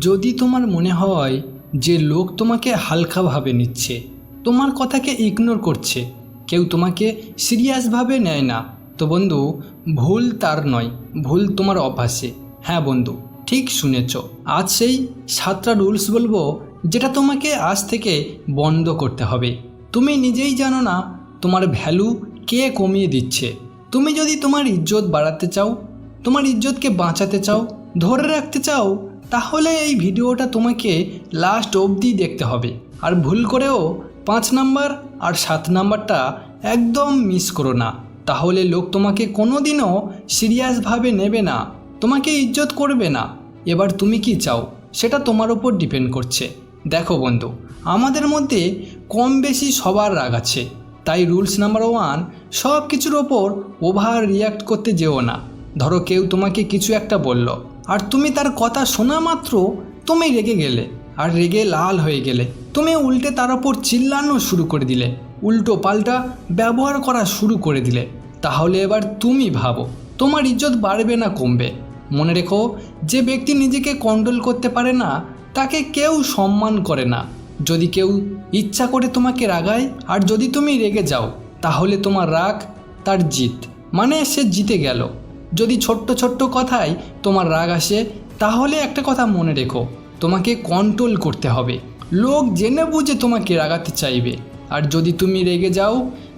যদি তোমার মনে হয় যে লোক তোমাকে হালকাভাবে নিচ্ছে, তোমার কথাকে ইগনোর করছে, কেউ তোমাকে সিরিয়াসভাবে নেয় না, তো বন্ধু, ভুল তার নয়, ভুল তোমার অভ্যাসে। হ্যাঁ বন্ধু, ঠিক শুনেছ। আজ সেই সাতটা রুলস বলব যেটা তোমাকে আজ থেকে বন্ধ করতে হবে। তুমি নিজেই জানো না তোমার ভ্যালু কে কমিয়ে দিচ্ছে। তুমি যদি তোমার ইজ্জত বাড়াতে চাও, তোমার ইজ্জতকে বাঁচাতে চাও, ধরে রাখতে চাও তাহলে এই ভিডিওটা তোমাকে লাস্ট অবধি দেখতে হবে। আর ভুল করেও পাঁচ নাম্বার আর সাত নাম্বারটা একদম মিস করো না। তাহলে লোক তোমাকে কোনো দিনও সিরিয়াসভাবে নেবে না, তোমাকে ইজ্জত করবে না। এবার তুমি কি চাও, সেটা তোমার উপর ডিপেন্ড করছে। দেখো বন্ধু, আমাদের মধ্যে কম বেশি সবার রাগ আছে। তাই রুলস নাম্বার ওয়ান সব কিছুর ওপর ওভার রিয়াক্ট করতে যেও না। ধরো কেউ তোমাকে কিছু একটা বলল আর তুমি তার কথা শোনা মাত্র তুমি রেগে গেলে, আর রেগে লাল হয়ে গেলে। তুমি উল্টে তার ওপর চিল্লানো শুরু করে দিলে, উল্টো পাল্টা ব্যবহার করা শুরু করে দিলে। তাহলে এবার তুমি ভাবো, তোমার ইজ্জত বাড়বে না কমবে। মনে রেখো, যে ব্যক্তি নিজেকে কন্ট্রোল করতে পারে না, তাকে কেউ সম্মান করে না। যদি কেউ ইচ্ছা করে তোমাকে রাগায়, আর যদি তুমি রেগে যাও, তাহলে তোমার রাগ তার জিত। মানে সে জিতে গেল। যদি ছোট্ট ছোট্ট কথায় তোমার রাগ আসে, তাহলে একটা কথা মনে রেখো, তোমাকে কন্ট্রোল করতে হবে। লোক জেনে বুঝে তোমাকে রাগাতে চাইবে। আর যদি তুমি রেগে যাও,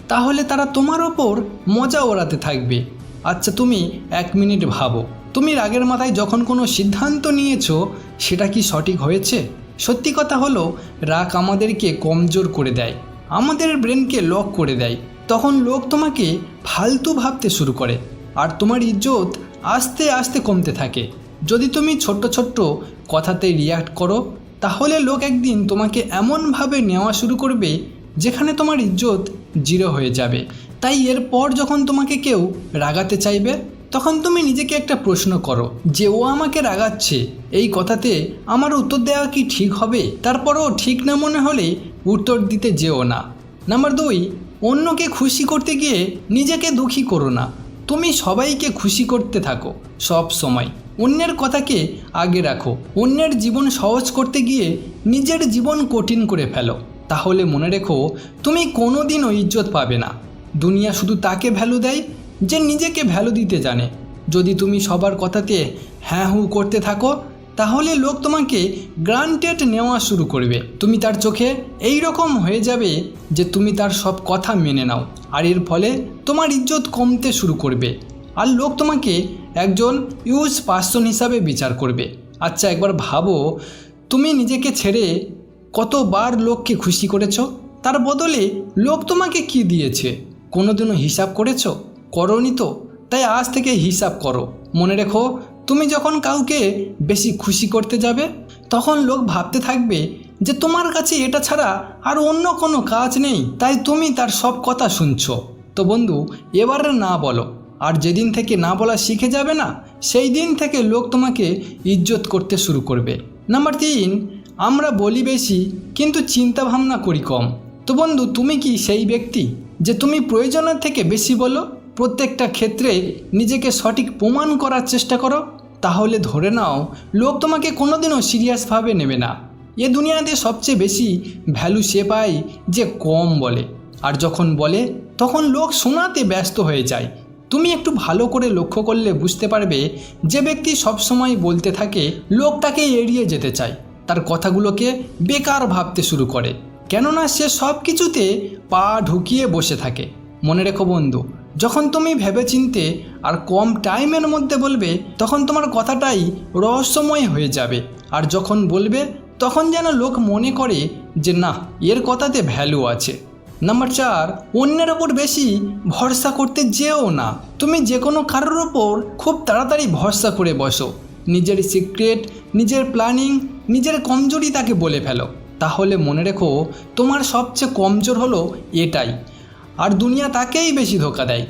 তাহলে তারা তোমার ওপর মজা ওড়াতে থাকবে। আচ্ছা তুমি এক মিনিট ভাবো, তুমি রাগের মাথায় যখন কোনো সিদ্ধান্ত নিয়েছো, সেটা কি সঠিক হয়েছে? সত্যি কথা হলো, রাগ আমাদেরকে কমজোর করে দেয়, আমাদের ব্রেনকে লক করে দেয়। তখন লোক তোমাকে ফালতু ভাবতে শুরু করে। আর তোমার ইজ্জত আস্তে আস্তে কমতে থাকে। যদি তুমি ছোট্ট ছোট্ট কথাতে রিয়াক্ট করো, তাহলে লোক একদিন তোমাকে এমনভাবে নেওয়া শুরু করবে, যেখানে তোমার ইজ্জত জিরো হয়ে যাবে। তাই এরপর যখন তোমাকে কেউ রাগাতে চাইবে, তখন তুমি নিজেকে একটা প্রশ্ন করো যে, ও আমাকে রাগাচ্ছে, এই কথাতে আমার উত্তর দেওয়া কি ঠিক হবে? তারপরও ঠিক না মনে হলে উত্তর দিতে যেও না। নাম্বার দুই, অন্যকে খুশি করতে গিয়ে নিজেকে দুঃখী করো না। তুমি সবাইকে খুশি করতে থাকো, সব সময়। অন্যের কথাকে আগে রাখো। অন্যের জীবন সহজ করতে গিয়ে নিজের জীবন কঠিন করে ফেলো। তাহলে মনে রেখো, তুমি কোনো দিনও ইজ্জত পাবে না। দুনিয়া শুধু তাকে ভ্যালু দেয় যে নিজেকে ভ্যালু দিতে জানে। যদি তুমি সবার কথাতে হ্যাঁ হু করতে থাকো তাহলে লোক তোমাকে গ্রান্টেড নেওয়া শুরু করবে। তুমি তার চোখে এই রকম হয়ে যাবে যে তুমি তার সব কথা মেনে নাও, আর এর ফলে তোমার ইজ্জত কমতে শুরু করবে। আর লোক তোমাকে একজন ইউজ পার্সন হিসাবে বিচার করবে। আচ্ছা একবার ভাবো, তুমি নিজেকে ছেড়ে কতবার লোককে খুশি করেছ? তার বদলে লোক তোমাকে কি দিয়েছে? কোনোদিনও হিসাব করেছ? করনি তো? তাই আজ থেকে হিসাব করো। মনে রেখো তুমি যখন কাউকে বেশি খুশি করতে যাবে, তখন লোক ভাবতে থাকবে যে তোমার কাছে এটা ছাড়া আর অন্য কোনো কাজ নেই। তাই তুমি তার সব কথা শুনছো। তো বন্ধু, এবারে না বলো। আর যেদিন থেকে না বলা শিখে যাবে না, সেই দিন থেকে লোক তোমাকে ইজ্জত করতে শুরু করবে। নাম্বার তিন, আমরা বলি বেশি, কিন্তু চিন্তা ভাবনা করি কম। তো বন্ধু, তুমি কি সেই ব্যক্তি যে তুমি প্রয়োজনের থেকে বেশি বলো? প্রত্যেকটা ক্ষেত্রে নিজেকে সঠিক প্রমাণ করার চেষ্টা করো। তাহলে ধরে নাও, লোক তোমাকে কোনোদিনও সিরিয়াসভাবে নেবে না। এ দুনিয়াতে সবচেয়ে বেশি ভ্যালু সে পায় যে কম বলে। আর যখন বলে, তখন লোক শোনাতে ব্যস্ত হয়ে যায়। তুমি একটু ভালো করে লক্ষ্য করলে বুঝতে পারবে যে ব্যক্তি সবসময় বলতে থাকে, লোক তাকে এড়িয়ে যেতে চায়। তার কথাগুলোকে বেকার ভাবতে শুরু করে। কেননা সে সব কিছুতে পা ঢুকিয়ে বসে থাকে। মনে রেখো বন্ধু যখন তুমি ভেবেচিন্তে আর কম টাইমের মধ্যে বলবে, তখন তোমার কথাটাই রহস্যময় হয়ে যাবে। আর যখন বলবে, তখন যেন লোক মনে করে যে, না, এর কথাতে ভ্যালু আছে। নাম্বার চার, অন্যের ওপর বেশি ভরসা করতে যেও না। তুমি যে কোনো কারোর ওপর খুব তাড়াতাড়ি ভরসা করে বসো। নিজের সিক্রেট নিজের প্ল্যানিং নিজের কমজোরি তাকে বলে ফেলো। তাহলে মনে রেখো, তোমার সবচেয়ে কমজোর হলো এটাই। আর দুনিয়া তাকেই বেশি ধোকা দেয়।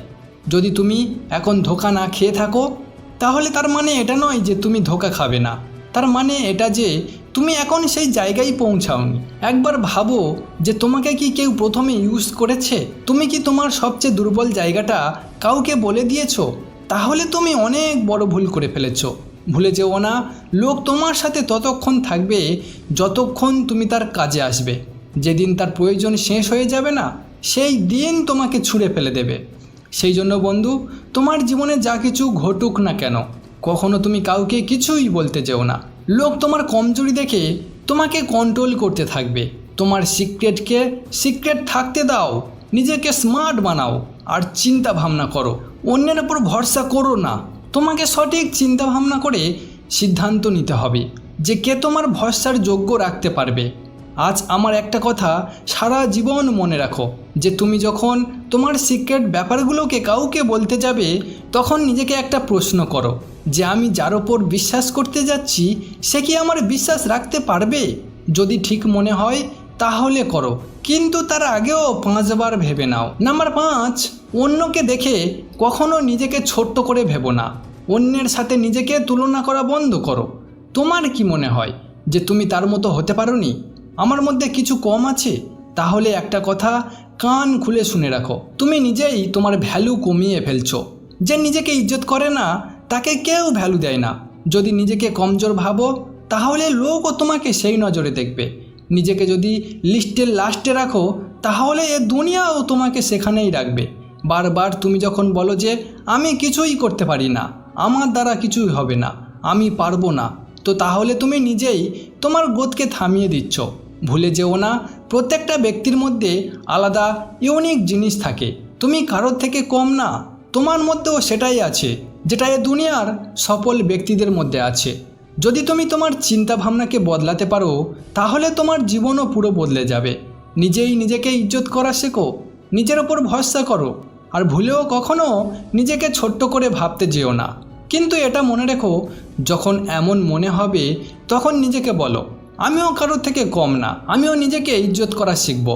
যদি তুমি এখন ধোকা না খেয়ে থাকো, তাহলে তার মানে এটা নয় যে তুমি ধোকা খাবে না। তার মানে এটা যে তুমি এখন সেই জায়গায় পৌঁছাওনি। একবার ভাবো যে তোমাকে কি কেউ প্রথমে ইউজ করেছে? তুমি কি তোমার সবচেয়ে দুর্বল জায়গাটা কাউকে বলে দিয়েছ? তাহলে তুমি অনেক বড় ভুল করে ফেলেছো। ভুলে যেও না, লোক তোমার সাথে ততক্ষণ থাকবে যতক্ষণ তুমি তার কাজে আসবে। যেদিন তার প্রয়োজন শেষ হয়ে যাবে না সেই দিন তোমাকে ছুঁড়ে ফেলে দেবে। সেই জন্য বন্ধু, তোমার জীবনে যা কিছু ঘটুক না কেন, কখনো তুমি কাউকে কিছুই বলতে যেও না। লোক তোমার কমজোরি দেখে তোমাকে কন্ট্রোল করতে থাকবে। তোমার সিক্রেটকে সিক্রেট থাকতে দাও, নিজেকে স্মার্ট বানাও, আর চিন্তা ভাবনা করো। অন্যের ওপর ভরসা করো না। তোমাকে সঠিক চিন্তা ভাবনা করে সিদ্ধান্ত নিতে হবে, যে কে তোমার ভরসার যোগ্য রাখতে পারবে। আজ আমার একটা কথা সারা জীবন মনে রাখো, যে তুমি যখন তোমার সিক্রেট ব্যাপারগুলোকে কাউকে বলতে যাবে, তখন নিজেকে একটা প্রশ্ন করো, যে আমি যার ওপর বিশ্বাস করতে যাচ্ছি, সে কি আমার বিশ্বাস রাখতে পারবে? যদি ঠিক মনে হয়, তাহলে করো, কিন্তু তার আগেও পাঁচবার ভেবে নাও। নাম্বার পাঁচ, অন্যকে দেখে কখনো নিজেকে ছোট্ট করে ভেবো না, অন্যের সাথে নিজেকে তুলনা করা বন্ধ করো। তোমার কি মনে হয়, যে তুমি তার মতো হতে পারোনি? আমার মধ্যে কিছু কম আছে? তাহলে একটা কথা কান খুলে শুনে রাখো। তুমি নিজেই তোমার ভ্যালু কমিয়ে ফেলছো। যে নিজেকে ইজ্জত করে না, তাকে কেউ ভ্যালু দেয় না। যদি নিজেকে কমজোর ভাবো, তাহলে লোকও তোমাকে সেই নজরে দেখবে। নিজেকে যদি লিস্টের লাস্টে রাখো, তাহলে এ দুনিয়াও তোমাকে সেখানেই রাখবে। বারবার তুমি যখন বলো যে, আমি কিছুই করতে পারি না, আমার দ্বারা কিছুই হবে না, আমি পারব না, তো তাহলে তুমি নিজেই তোমার গোদকে থামিয়ে দিচ্ছ। ভুলে যেও না, প্রত্যেকটা ব্যক্তির মধ্যে আলাদা ইউনিক জিনিস থাকে। তুমি কারোর থেকে কম না, তোমার মধ্যেও সেটাই আছে যেটা এ দুনিয়ার সফল ব্যক্তিদের মধ্যে আছে। যদি তুমি তোমার চিন্তা ভাবনাকে বদলাতে পারো, তাহলে তোমার জীবনও পুরো বদলে যাবে। নিজেই নিজেকে ইজ্জত করা শেখো, নিজের ওপর ভরসা করো, আর ভুলেও কখনো নিজেকে ছোট্ট করে ভাবতে যেও না। কিন্তু এটা মনে রেখো, যখন এমন মনে হবে, তখন নিজেকে বলো। আমিও কারোর থেকে কম না, আমিও নিজেকে ইজ্জত করা শিখব।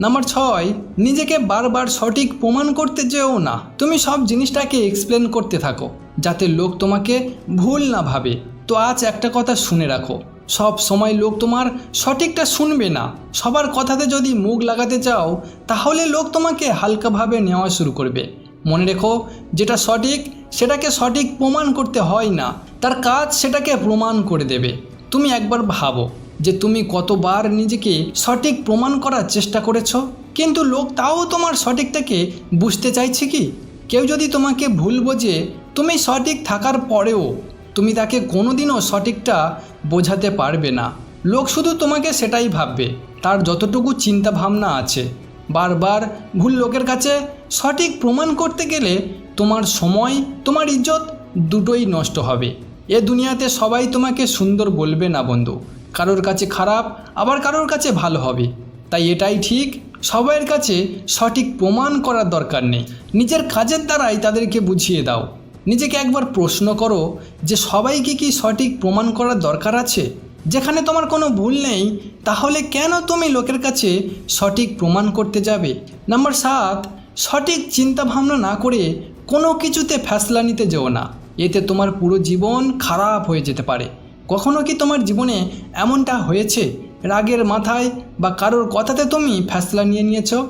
নাম্বার ছয়, নিজেকে বারবার সঠিক প্রমাণ করতে যেও না। তুমি সব জিনিসটাকে এক্সপ্লেন করতে থাকো, যাতে লোক তোমাকে ভুল না ভাবে। তো আজ একটা কথা শুনে রাখো, সব সময় লোক তোমার সঠিকটা শুনবে না। সবার কথাতে যদি মুখ লাগাতে চাও, তাহলে লোক তোমাকে হালকাভাবে নেওয়া শুরু করবে। মনে রেখো, যেটা সঠিক, সেটাকে সঠিক প্রমাণ করতে হয় না। তার কাজ সেটাকে প্রমাণ করে দেবে। তুমি একবার ভাবো যে তুমি কতবার নিজেকে সঠিক প্রমাণ করার চেষ্টা করেছ? কিন্তু লোক তাও তোমার সঠিকটাকে বুঝতে চাইছে কি? কেউ যদি তোমাকে ভুল বোঝে, তুমি সঠিক থাকার পরেও তুমি তাকে কোনোদিনও সঠিকটা বোঝাতে পারবে না। লোক শুধু তোমাকে সেটাই ভাববে, তার যতটুকু চিন্তা ভাবনা আছে। বারবার ভুল লোকের কাছে সঠিক প্রমাণ করতে গেলে তোমার সময়, তোমার ইজ্জত দুটোই নষ্ট হবে। এ দুনিয়াতে সবাই তোমাকে সুন্দর বলবে না বন্ধু। কারোর কাছে খারাপ, আবার কারোর কাছে ভালো হবে। তাই এটাই ঠিক। সবাইয়ের কাছে সঠিক প্রমাণ করার দরকার নেই। নিজের কাজের দ্বারাই তাদেরকে বুঝিয়ে দাও। নিজেকে একবার প্রশ্ন করো যে সবাইকে কি সঠিক প্রমাণ করার দরকার আছে? যেখানে তোমার কোনো ভুল নেই, তাহলে কেন তুমি লোকের কাছে সঠিক প্রমাণ করতে যাবে? নাম্বার সাত, সঠিক চিন্তা ভাবনা না করে কোনো কিছুতে ফ্যাসলা নিতে যেও না। এতে তোমার পুরো জীবন খারাপ হয়ে যেতে পারে। কখনো কি তোমার জীবনে এমনটা হয়েছে? রাগের মাথায় বা কারোর কথাতে তুমি ফ্যাসলা নিয়ে নিয়েছো?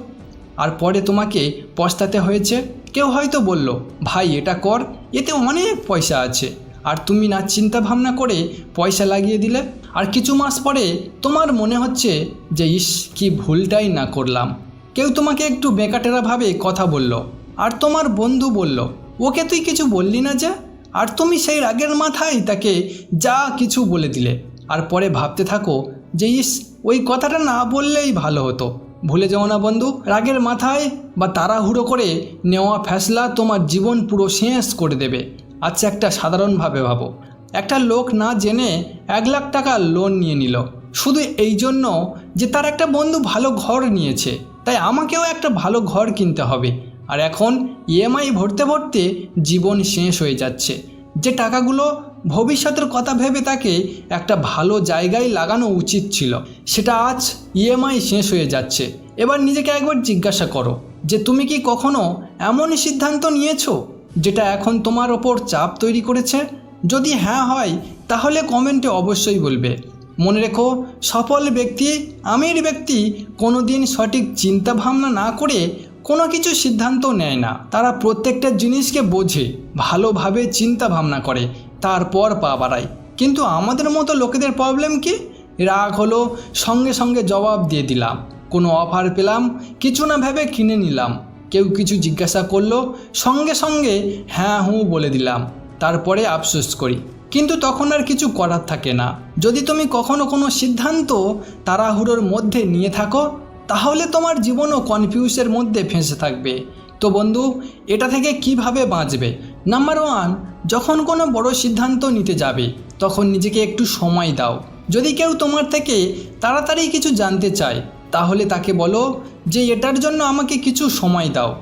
আর পরে তোমাকে পস্তাতে হয়েছে? কেউ হয়তো বলল, ভাই, এটা কর, এতে অনেক পয়সা আছে। আর তুমি না চিন্তা ভাবনা করে পয়সা লাগিয়ে দিলে? আর কিছু মাস পরে তোমার মনে হচ্ছে যে, ইস, কি ভুলটাই না করলাম। কেউ তোমাকে একটু বেকাটেরাভাবে কথা বলল, আর তোমার বন্ধু বলল, ওকে তুই কিছু বললি না যে? আর তুমি সেই রাগের মাথায় তাকে যা কিছু বলে দিলে। আর পরে ভাবতে থাকো যে, ইস, ওই কথাটা না বললেই ভালো হতো। ভুলে যাও না বন্ধু, রাগের মাথায় বা তাড়াহুড়ো করে নেওয়া ফ্যাসলা তোমার জীবন পুরো শেষ করে দেবে। আচ্ছা একটা সাধারণভাবে ভাবো। একটা লোক না জেনে এক লাখ টাকা লোন নিয়ে নিল। শুধু এই জন্য যে তার একটা বন্ধু ভালো ঘর নিয়েছে। তাই আমাকেও একটা ভালো ঘর কিনতে হবে। আর এখন ইএমআই ভরতে ভরতে জীবন শেষ হয়ে যাচ্ছে। যে টাকাগুলো ভবিষ্যতের কথা ভেবে তাকে একটা ভালো জায়গায় লাগানো উচিত ছিল, সেটা আজ ইএমআই শেষ হয়ে যাচ্ছে। এবার নিজেকে একবার জিজ্ঞাসা করো যে তুমি কি কখনো এমন সিদ্ধান্ত নিয়েছো যেটা এখন তোমার ওপর চাপ তৈরি করেছে? যদি হ্যাঁ হয়, তাহলে কমেন্টে অবশ্যই বলবে। মনে রেখো, সফল ব্যক্তি, আমির ব্যক্তি কোনো দিন সঠিক চিন্তা ভাবনা না করে কোনো কিছু সিদ্ধান্ত নেয় না। তারা প্রত্যেকটা জিনিসকে বোঝে, ভালোভাবে চিন্তা ভাবনা করে, তারপর পা বাড়ায়। কিন্তু আমাদের মতো লোকেদের প্রবলেম কি? রাগ হলো, সঙ্গে সঙ্গে জবাব দিয়ে দিলাম। কোনো অফার পেলাম, কিছু না ভেবে কিনে নিলাম। কেউ কিছু জিজ্ঞাসা করল, সঙ্গে সঙ্গে হ্যাঁ হুঁ বলে দিলাম। তারপরে আফসোস করি। কিন্তু তখন আর কিছু করার থাকে না। যদি তুমি কখনো কোনো সিদ্ধান্ত তাড়াহুড়োর মধ্যে নিয়ে থাকো তাহলে তোমার জীবনও কনফিউজের মধ্যে ফেঁসে থাকবে। তো বন্ধু, এটা থেকে কীভাবে বাঁচবে? নাম্বার ওয়ান যখন কোনো বড় সিদ্ধান্ত নিতে যাবে, তখন নিজেকে একটু সময় দাও। যদি কেউ তোমার থেকে তাড়াতাড়ি কিছু জানতে চায়, তাহলে তাকে বলো যে, এটার জন্য আমাকে কিছু সময় দাও।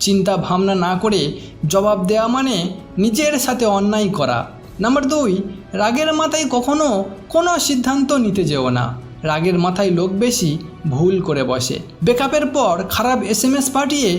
চিন্তা ভাবনা না করে জবাব দেওয়া মানে নিজের সাথে অন্যায় করা। নাম্বার দুই, রাগের মাথায় কখনো কোনো সিদ্ধান্ত নিতে যেও না। রাগের মাথায় লোক বেশি ভুল করে বসে। বেকআপের পর খারাপ এস এম এস পাঠিয়ে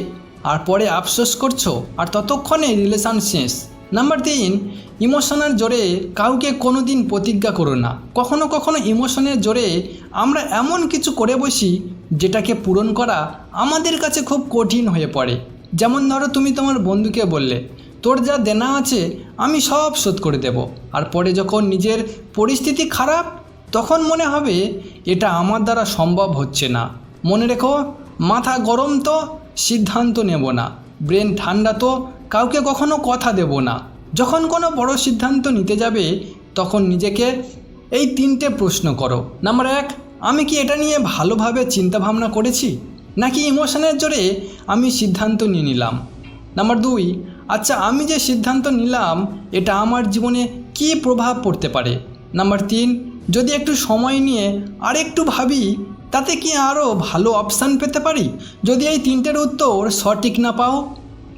আর পরে আফসোস করছ, আর ততক্ষণে রিলেশান শেষ। নাম্বার তিন, ইমোশনের জোরে কাউকে কোনো দিন প্রতিজ্ঞা করো না। কখনো কখনো ইমোশনের জোরে আমরা এমন কিছু করে বসি, যেটাকে পূরণ করা আমাদের কাছে খুব কঠিন হয়ে পড়ে। যেমন ধরো তুমি তোমার বন্ধুকে বললে, তোর যা দেনা আছে, আমি সব শোধ করে দেব। আর পরে যখন নিজের পরিস্থিতি খারাপ তখন মনে হবে এটা আমার দ্বারা সম্ভব হচ্ছে না। মনে রেখো, মাথা গরম তো, সিদ্ধান্ত নেব না। ব্রেন ঠান্ডা তো, কাউকে কখনো কথা দেব না। যখন কোনো বড় সিদ্ধান্ত নিতে যাবে, তখন নিজেকে এই তিনটে প্রশ্ন করো। নাম্বার এক, আমি কি এটা নিয়ে ভালোভাবে চিন্তাভাবনা করেছি? নাকি ইমোশনের জোরে আমি সিদ্ধান্ত নিয়ে নিলাম? নাম্বার দুই আচ্ছা আমি যে সিদ্ধান্ত নিলাম, এটা আমার জীবনে কী প্রভাব পড়তে পারে? নাম্বার তিন যদি একটু সময় নিয়ে আরেকটু ভাবি, তাতে কি আরও ভালো অপশান পেতে পারি? যদি এই তিনটের উত্তর সঠিক না পাও,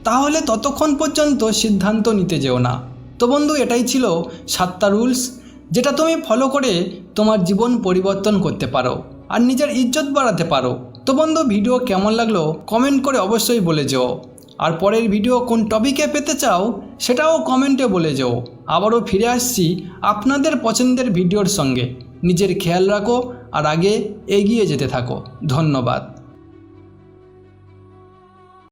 তাহলে ততক্ষণ পর্যন্ত সিদ্ধান্ত নিতে যেও না। তো বন্ধু, এটাই ছিল সাতটা রুলস যেটা তুমি ফলো করে তোমার জীবন পরিবর্তন করতে পারো আর নিজের ইজ্জত বাড়াতে পারো। তো বন্ধু ভিডিও কেমন লাগল কমেন্ট করে অবশ্যই বলে যেও। আর পরের ভিডিও কোন টপিকে পেতে চাও, সেটাও কমেন্টে বলে যেও। আবারও ফিরে আসছি আপনাদের পছন্দের ভিডিওর সঙ্গে। নিজের খেয়াল রাখো আর আগে এগিয়ে যেতে থাকো। ধন্যবাদ।